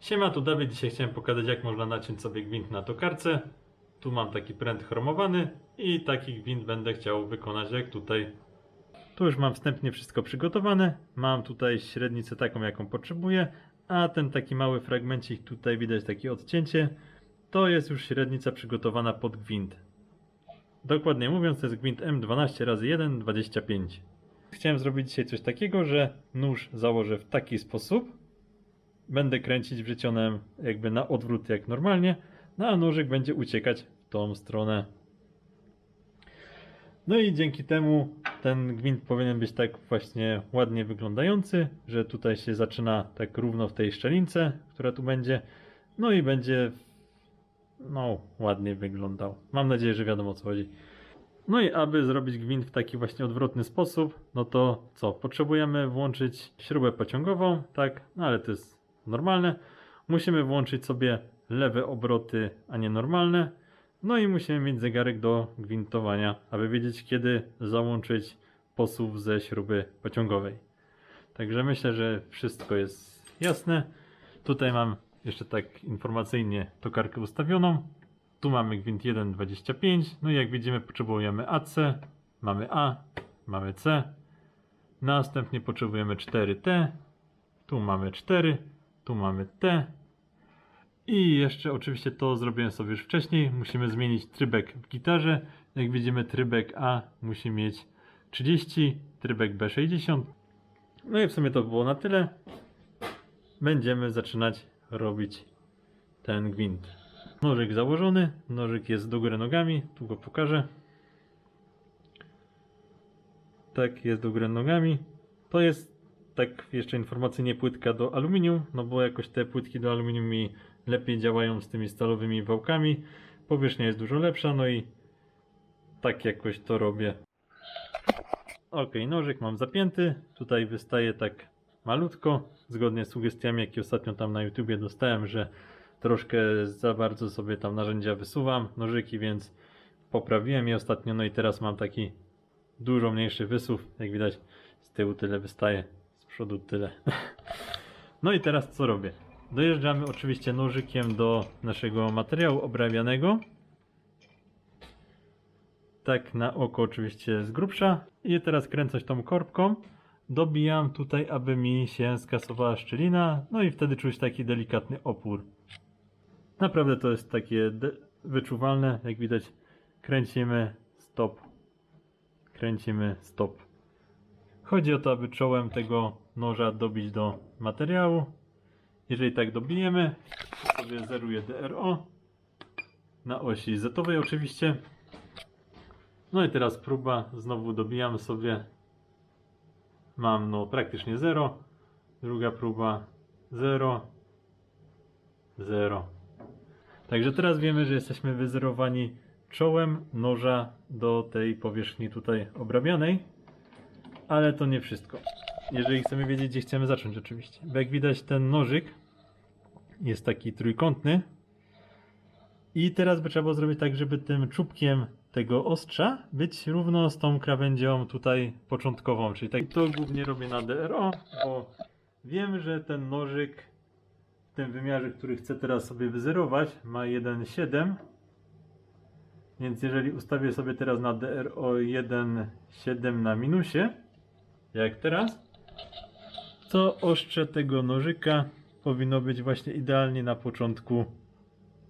Siema, tu Dawid. Dzisiaj chciałem pokazać jak można naciąć sobie gwint na tokarce. Tu mam taki pręt chromowany i taki gwint będę chciał wykonać jak tutaj. Tu już mam wstępnie wszystko przygotowane. Mam tutaj średnicę taką jaką potrzebuję, a ten taki mały fragmencik tutaj widać takie odcięcie. To jest już średnica przygotowana pod gwint. Dokładnie mówiąc to jest gwint M12 razy 1 25. Chciałem zrobić dzisiaj coś takiego, że nóż założę w taki sposób, będę kręcić wrzecionem jakby na odwrót jak normalnie, no a nożyk będzie uciekać w tą stronę. No i dzięki temu ten gwint powinien być tak właśnie ładnie wyglądający, że tutaj się zaczyna tak równo w tej szczelince, która tu będzie, no i będzie no ładnie wyglądał. Mam nadzieję, że wiadomo o co chodzi. No i aby zrobić gwint w taki właśnie odwrotny sposób, no to co? Potrzebujemy włączyć śrubę pociągową, tak? No ale to jest normalne. Musimy włączyć sobie lewe obroty, a nie normalne. No i musimy mieć zegarek do gwintowania, aby wiedzieć kiedy załączyć posuw ze śruby pociągowej. Także myślę, że wszystko jest jasne. Tutaj mam jeszcze tak informacyjnie tokarkę ustawioną. Tu mamy gwint 1.25. No i jak widzimy potrzebujemy AC, mamy A, mamy C. Następnie potrzebujemy 4T. Tu mamy 4, tu mamy T. I jeszcze oczywiście to zrobiłem sobie już wcześniej. Musimy zmienić trybek w gitarze. Jak widzimy trybek A musi mieć 30, trybek B 60. No i w sumie to było na tyle. Będziemy zaczynać robić ten gwint. Nożyk założony, nożyk jest do góry nogami, tu go pokażę. Tak, jest do góry nogami. To jest tak jeszcze informacyjnie płytka do aluminium, no bo jakoś te płytki do aluminium mi lepiej działają z tymi stalowymi wałkami. Powierzchnia jest dużo lepsza, no i tak jakoś to robię. Ok, nożyk mam zapięty, tutaj wystaje tak malutko, zgodnie z sugestiami, jakie ostatnio tam na YouTubie dostałem, że troszkę za bardzo sobie tam narzędzia wysuwam, nożyki, więc poprawiłem je ostatnio, no i teraz mam taki dużo mniejszy wysuw, jak widać z tyłu tyle wystaje, przodu tyle. No i teraz co robię? Dojeżdżamy oczywiście nożykiem do naszego materiału obrabianego. Tak na oko oczywiście z grubsza. I teraz kręcać tą korbką. Dobijam tutaj, aby mi się skasowała szczelina. No i wtedy czuć taki delikatny opór. Naprawdę to jest takie wyczuwalne. Jak widać kręcimy stop. Kręcimy stop. Chodzi o to, aby czołem tego noża dobić do materiału. Jeżeli tak dobijemy, to sobie zeruję DRO na osi Z-owej oczywiście. No i teraz próba, znowu dobijamy sobie. Mam no praktycznie 0. Druga próba 0. 0. Także teraz wiemy, że jesteśmy wyzerowani czołem noża do tej powierzchni tutaj obrabianej. Ale to nie wszystko. Jeżeli chcemy wiedzieć, gdzie chcemy zacząć oczywiście. Bo jak widać ten nożyk jest taki trójkątny. I teraz by trzeba było zrobić tak, żeby tym czubkiem tego ostrza być równo z tą krawędzią tutaj początkową. Czyli tak to głównie robię na DRO, bo wiem, że ten nożyk w tym wymiarze, który chcę teraz sobie wyzerować, ma 1,7. Więc jeżeli ustawię sobie teraz na DRO 1,7 na minusie, jak teraz, to ostrze tego nożyka powinno być właśnie idealnie na początku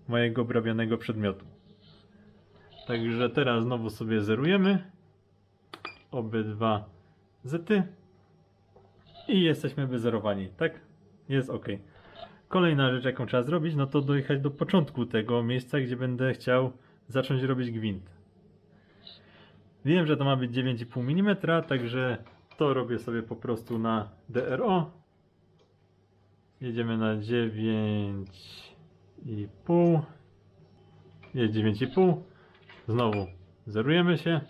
mojego obrabianego przedmiotu. Także teraz znowu sobie zerujemy obydwa zety i jesteśmy wyzerowani, tak? Jest ok. Kolejna rzecz, jaką trzeba zrobić, no to dojechać do początku tego miejsca, gdzie będę chciał zacząć robić gwint. Wiem, że to ma być 9,5 mm, także to robię sobie po prostu na DRO. Jedziemy na 9,5. Jest 9,5. Znowu zerujemy się.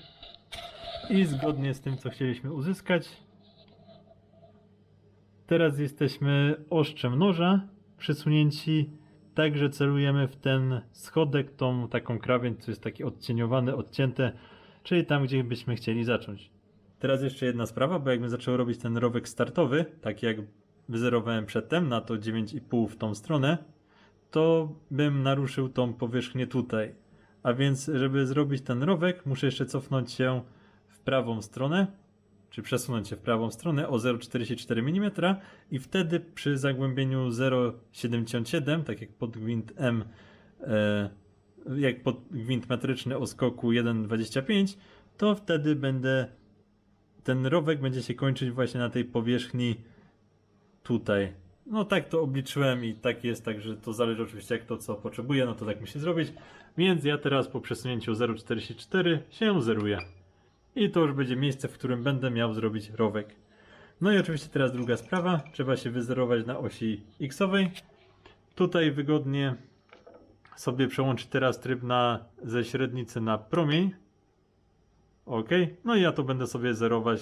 I zgodnie z tym, co chcieliśmy uzyskać, teraz jesteśmy ostrzem noża przysunięci tak, że celujemy w ten schodek, tą taką krawędź, co jest takie odcieniowane, odcięte, czyli tam, gdzie byśmy chcieli zacząć. Teraz jeszcze jedna sprawa, bo jakbym zaczął robić ten rowek startowy, tak jak wyzerowałem przedtem na to 9,5 w tą stronę, to bym naruszył tą powierzchnię tutaj. A więc, żeby zrobić ten rowek, muszę jeszcze cofnąć się w prawą stronę, czy przesunąć się w prawą stronę o 0,44 mm i wtedy przy zagłębieniu 0,77, tak jak pod gwint M, e, jak pod gwint metryczny o skoku 1,25, to wtedy będę, ten rowek będzie się kończyć właśnie na tej powierzchni tutaj. No tak to obliczyłem i tak jest, także to zależy oczywiście jak to co potrzebuję, no to tak musi zrobić. Więc ja teraz po przesunięciu 0,44 się zeruję. I to już będzie miejsce, w którym będę miał zrobić rowek. No i oczywiście teraz druga sprawa, trzeba się wyzerować na osi xowej. Tutaj wygodnie sobie przełączyć teraz tryb na ze średnicy na promień. Ok, no i ja to będę sobie zerować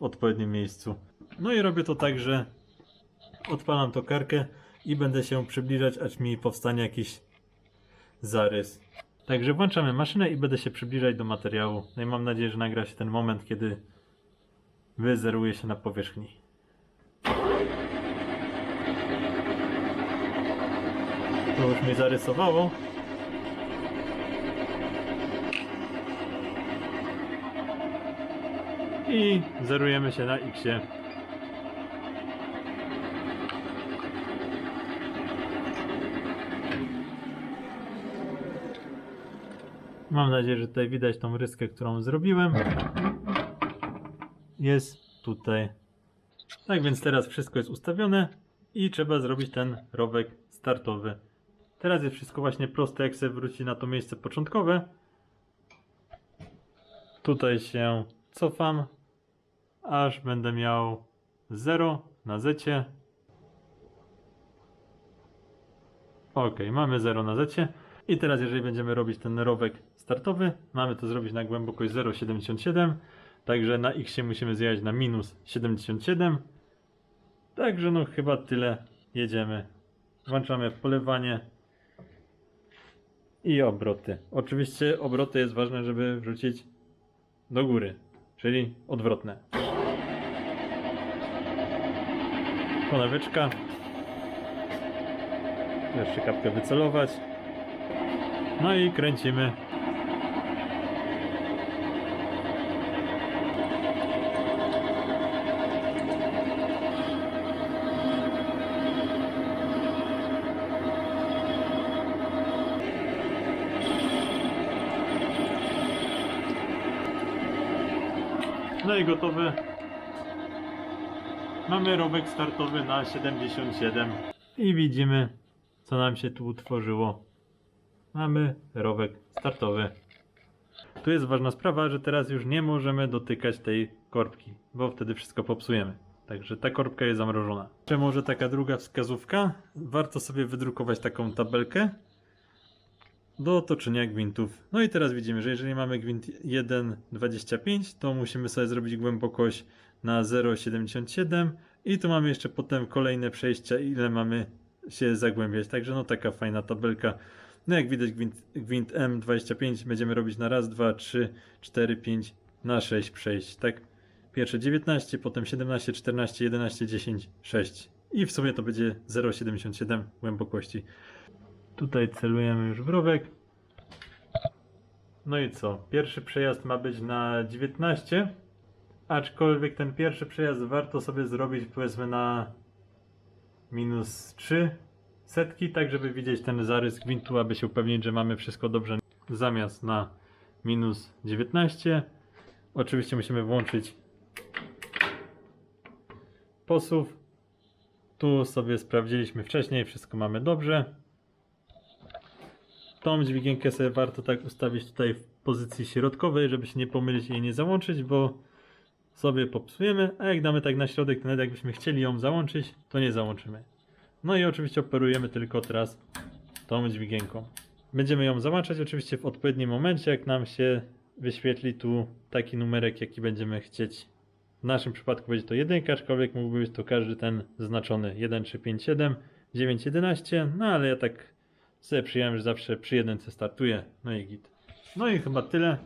w odpowiednim miejscu. No i robię to tak, że odpalam tokarkę i będę się przybliżać, aż mi powstanie jakiś zarys. Także włączamy maszynę i będę się przybliżać do materiału. No i mam nadzieję, że nagra się ten moment, kiedy wyzeruje się na powierzchni. To już mi zarysowało. I zerujemy się na X. Mam nadzieję, że tutaj widać tą ryskę, którą zrobiłem. Jest tutaj. Tak więc teraz wszystko jest ustawione i trzeba zrobić ten rowek startowy. Teraz jest wszystko właśnie proste, jak sobie wróci na to miejsce początkowe. Tutaj się cofam, aż będę miał 0 na zecie. Ok, mamy 0 na zecie. I teraz jeżeli będziemy robić ten rowek startowy, mamy to zrobić na głębokość 0,77. Także na x musimy zjechać na minus 77. Także no chyba tyle jedziemy. Włączamy polewanie i obroty. Oczywiście obroty jest ważne, żeby wrzucić do góry, czyli odwrotne. Koneweczka. Jeszcze kapkę wycelować. No i kręcimy. No i gotowe. Mamy rowek startowy na 77 i widzimy co nam się tu utworzyło. Mamy rowek startowy. Tu jest ważna sprawa, że teraz już nie możemy dotykać tej korbki, bo wtedy wszystko popsujemy. Także ta korbka jest zamrożona. Czy może taka druga wskazówka? Warto sobie wydrukować taką tabelkę do otoczenia gwintów. No i teraz widzimy, że jeżeli mamy gwint 1,25, to musimy sobie zrobić głębokość na 0,77 i tu mamy jeszcze potem kolejne przejścia, ile mamy się zagłębiać. Także no taka fajna tabelka. No jak widać gwint, gwint M25 będziemy robić na raz, dwa, trzy, cztery, pięć, na 6 przejść, tak? Pierwsze 19, potem 17, 14, 11, 10, 6. I w sumie to będzie 0,77 głębokości. Tutaj celujemy już w rowek. No i co? Pierwszy przejazd ma być na 19. Aczkolwiek ten pierwszy przejazd warto sobie zrobić powiedzmy na minus 3 setki, tak żeby widzieć ten zarys gwintu, aby się upewnić, że mamy wszystko dobrze. Zamiast na minus 19. Oczywiście musimy włączyć posuw. Tu sobie sprawdziliśmy wcześniej, wszystko mamy dobrze. Tą dźwigienkę sobie warto tak ustawić tutaj w pozycji środkowej, żeby się nie pomylić i jej nie załączyć, bo sobie popsujemy, a jak damy tak na środek, to nawet jakbyśmy chcieli ją załączyć, to nie załączymy. No i oczywiście operujemy tylko teraz tą dźwigienką. Będziemy ją załączać oczywiście w odpowiednim momencie, jak nam się wyświetli tu taki numerek, jaki będziemy chcieć. W naszym przypadku będzie to jedynka, aczkolwiek mógłby być to każdy ten zaznaczony 1, 3, 5, 7, 9, 11, no ale ja tak sobie przyjąłem, że zawsze przy jedynce startuję. No i git. No i chyba tyle.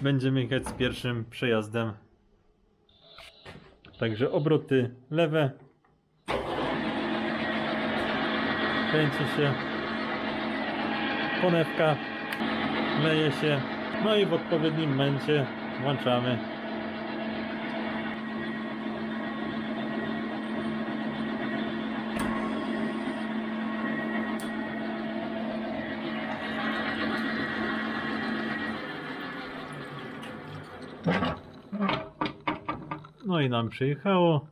Będziemy jechać z pierwszym przejazdem. Także obroty lewe. Kręci się. Konewka. Leje się. No i w odpowiednim momencie włączamy No i nam przyjechało.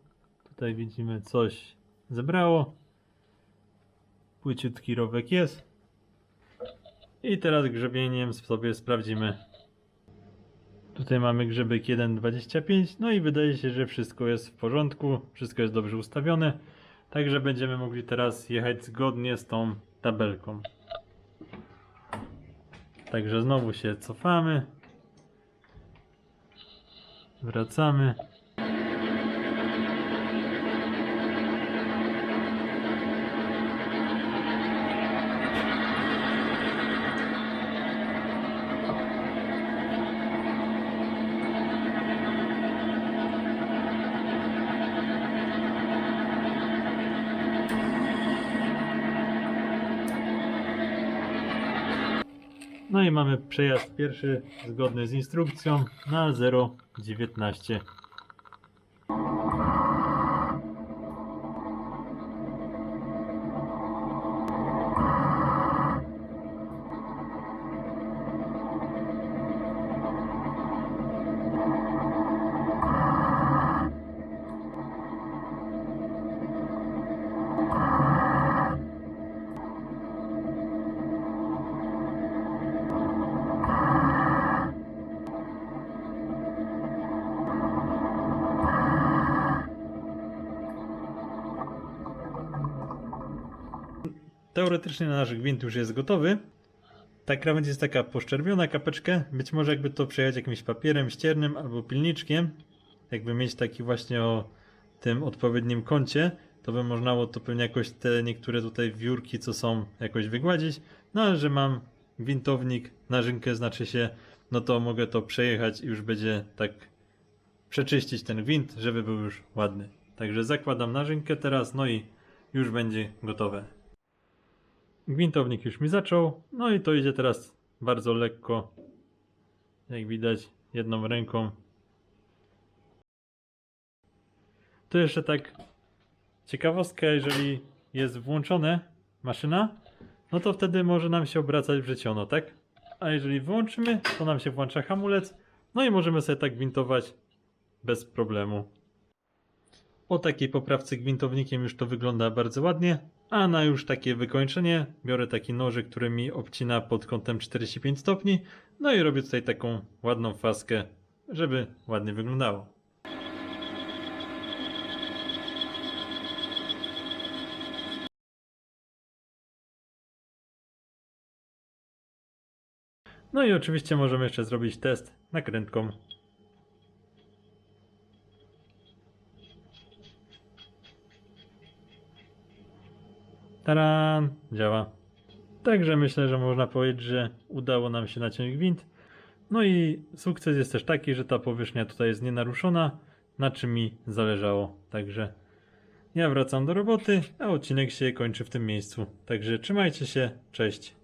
Tutaj widzimy coś zebrało. Płyciutki rowek jest. I teraz grzebieniem sobie sprawdzimy. Tutaj mamy grzebek 1.25. No i wydaje się, że wszystko jest w porządku. Wszystko jest dobrze ustawione. Także będziemy mogli teraz jechać zgodnie z tą tabelką. Także znowu się cofamy. Wracamy. I mamy przejazd pierwszy zgodny z instrukcją na 0,19. Teoretycznie nasz gwint już jest gotowy. Ta krawędź jest taka poszczerbiona kapeczkę. Być może jakby to przejechać jakimś papierem ściernym albo pilniczkiem, jakby mieć taki właśnie o tym odpowiednim kącie, to by można było to pewnie jakoś te niektóre tutaj wiórki, co są, jakoś wygładzić. No ale że mam gwintownik, narzynkę znaczy się, no to mogę to przejechać i już będzie tak przeczyścić ten gwint, żeby był już ładny. Także zakładam narzynkę teraz, no i już będzie gotowe. Gwintownik już mi zaczął, no i to idzie teraz bardzo lekko, jak widać, jedną ręką. Tu jeszcze tak ciekawostka, jeżeli jest włączone maszyna, no to wtedy może nam się obracać wrzeciono, tak? A jeżeli wyłączymy, to nam się włącza hamulec, no i możemy sobie tak gwintować bez problemu. Po takiej poprawce gwintownikiem już to wygląda bardzo ładnie, a na już takie wykończenie biorę taki nożyk, który mi obcina pod kątem 45 stopni, no i robię tutaj taką ładną faskę, żeby ładnie wyglądało. No i oczywiście możemy jeszcze zrobić test nakrętką. Taran! Działa. Także myślę, że można powiedzieć, że udało nam się naciąć gwint. No i sukces jest też taki, że ta powierzchnia tutaj jest nienaruszona, na czym mi zależało. Także ja wracam do roboty, a odcinek się kończy w tym miejscu. Także trzymajcie się, cześć.